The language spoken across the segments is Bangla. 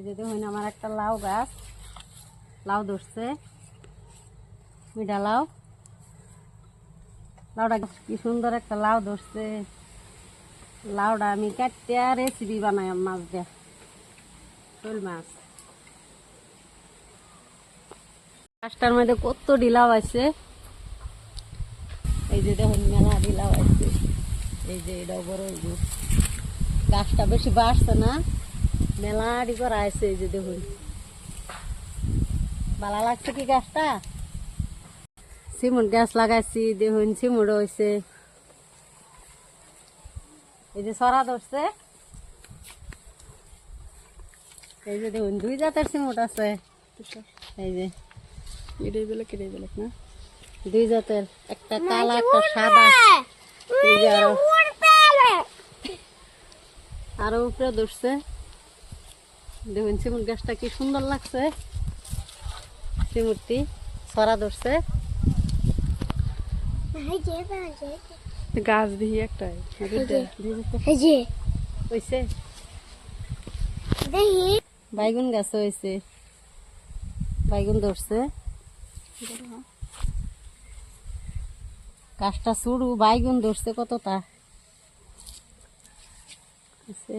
এই যে দেখুন, আমার একটা লাউ গাছ। লাউ ধরছে। মিঠা লাউ। লাউটা কি সুন্দর একটা লাউ ধরছে। লাউটা আমি কাটতে রেসিপি বানাই মাছ দিয়ে। শোল মাছ। গাছটার মধ্যে কত ডিলাও আছে। এই যে দেখুন, মেলা ডিলাও আছে। এই যে এটা বড় গাছটা বেশি বাড়ছে না। মেলাডি করা আছে এই যে দেখুন। ভালো লাগছে কি গাছটা? সিমুট গাছ লাগাইছি দেখুন সিমুট হয়েছে এই যে সরা ধরছে। এই যে দেখুন দুই জাতের সিমুট আছে। এই যে। এটাই বেলেগ এটাই বেলেগ না? দুই জাতের একটা কালা একটা সাদা। এই যে আরও। আরও উপরে ধরছে। দেখুন সিমুট গাছটা কি সুন্দর লাগছে। সিমুটটি সরা ধরছে। গাছ দিই একটাই বাইগুন গাছ হয়েছে বাইগুন ধরছে। গাছটা শুরু বাইগুন ধরছে কতটা? আছে।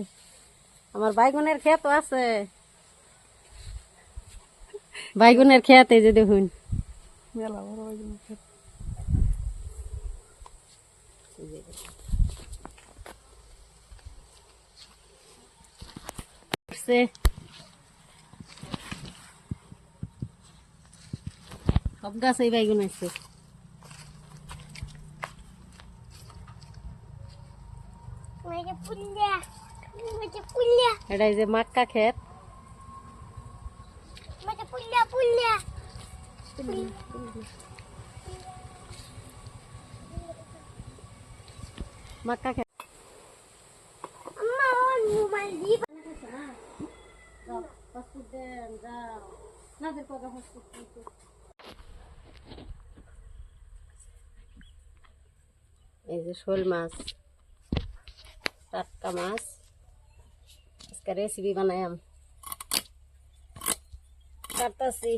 আমার বাইগুনের ক্ষেত আছে। বাইগুনের ক্ষেত এই যে দেখুন। সব গাছ এই বাইগুন আছে। এটা এই যে মাক্কা ক্ষেত। মাক্কা এই যে শোল মাছ টাটকা মাছ। इसका रेसिपी बनाया। हम करता सी।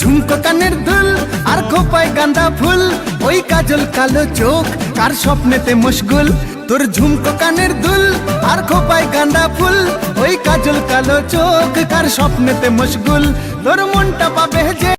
ঝুমকো কানের দুল, আর খোপায় গাঁদা ফুল। ওই কাজল কালো চোখ, কার স্বপ্নেতে মুশগুল তোর ঝুমকো কানের দুল, আর খোপায় গাঁদা ফুল। ওই কাজল কালো চোখ, কার স্বপ্নেতে মুশগুল তোর মনটা পাবে যে